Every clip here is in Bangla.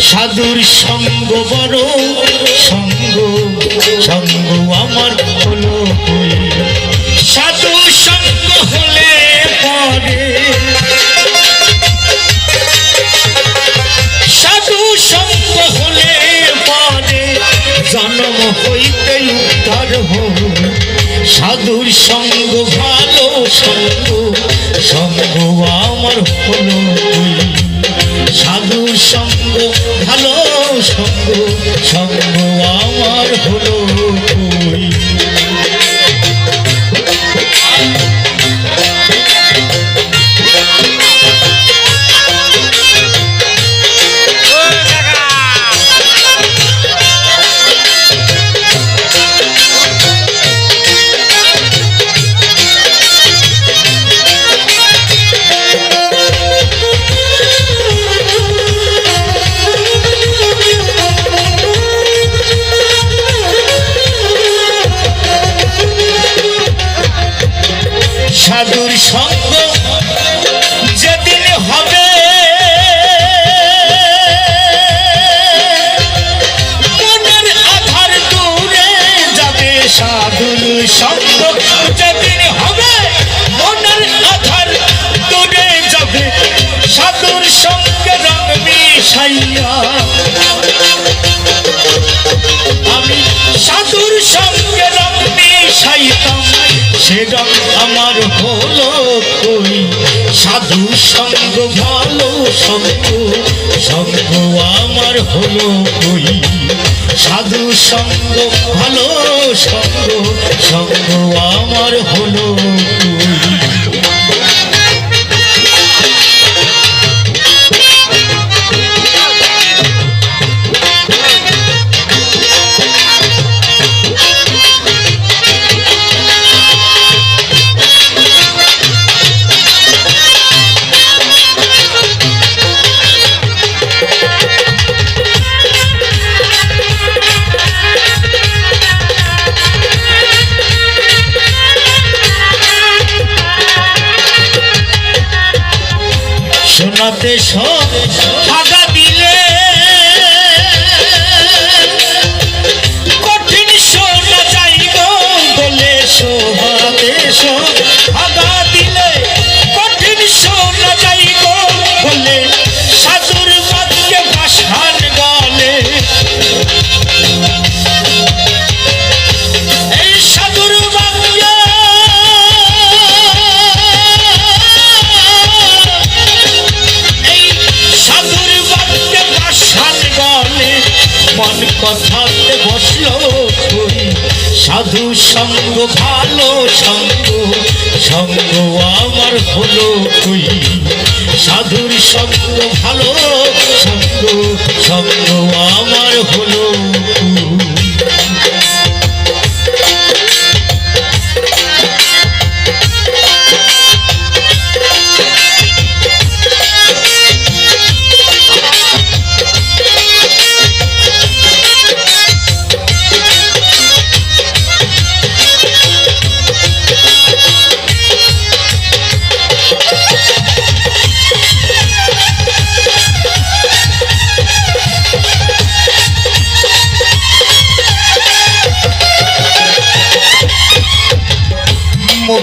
সাধুর সঙ্গ বড় সঙ্গ সঙ্গ আমার হলো সাধু সঙ্গ হলে পরে। সাধু সঙ্গ হলে পরে। জন্ম হইতে উদ্ধার হল সাধুর সঙ্গ ভালো সঙ্গ সঙ্গ আমার হলো সাধুর সঙ্গ ভালো সঙ্গ সঙ্গ আমার হলো। সাধুর সঙ্গ সে রং আমার হলো কই? সাধু সঙ্গ, ভালো সঙ্গ সঙ্গ আমার হলো কই? সাধু সঙ্গ, ভালো সঙ্গ সঙ্গ আমার হলো শোনাতে ভালো সঙ্গ সঙ্গ আমার হলো তুই। সাধুর সঙ্গ ভালো সঙ্গ সঙ্গ আমার হলো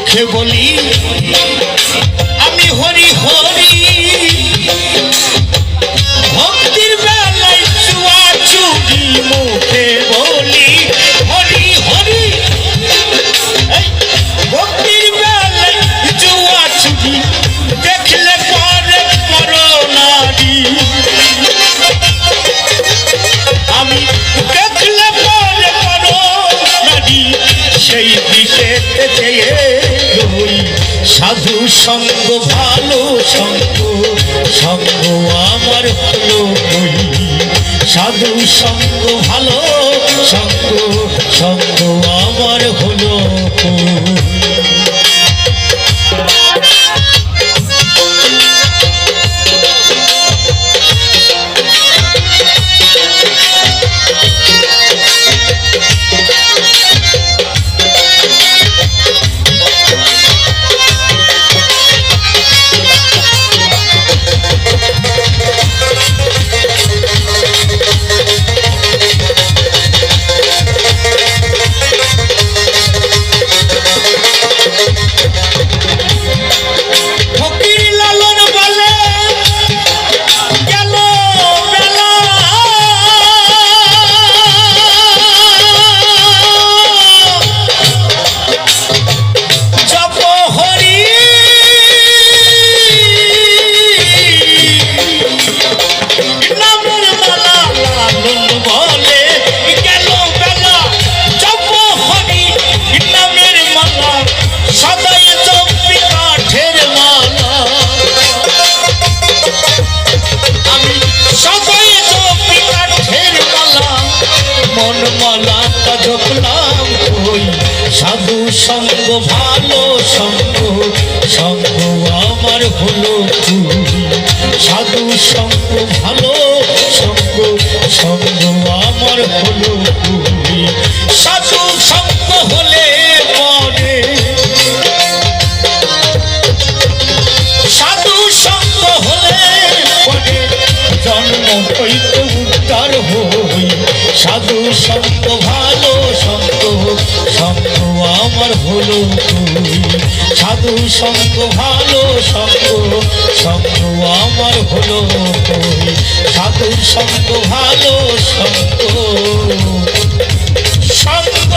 মুখে বলি সাধু সঙ্গ ভালো সঙ্গ সঙ্গ আমার ভালো সাধু সঙ্গ ভালো সঙ্গ সঙ্গ আমার হলো সাধু সঙ্গ, ভালো সঙ্গ সঙ্গ আমার হলো সাধু সঙ্গ, ভালো সঙ্গ সঙ্গ আমার হলো সাধু সঙ্গ হলে মনে সাধু সঙ্গ হলে মনে জন্ম হইতে উদ্ধার হই। সাধু সঙ্গ, ভালো আমার হলো তুই। সাধু সন্ত ভালো সঙ্গ সঙ্গ আমার হলো তুই। সাধু সন্ত ভালো সঙ্গ। সঙ্গ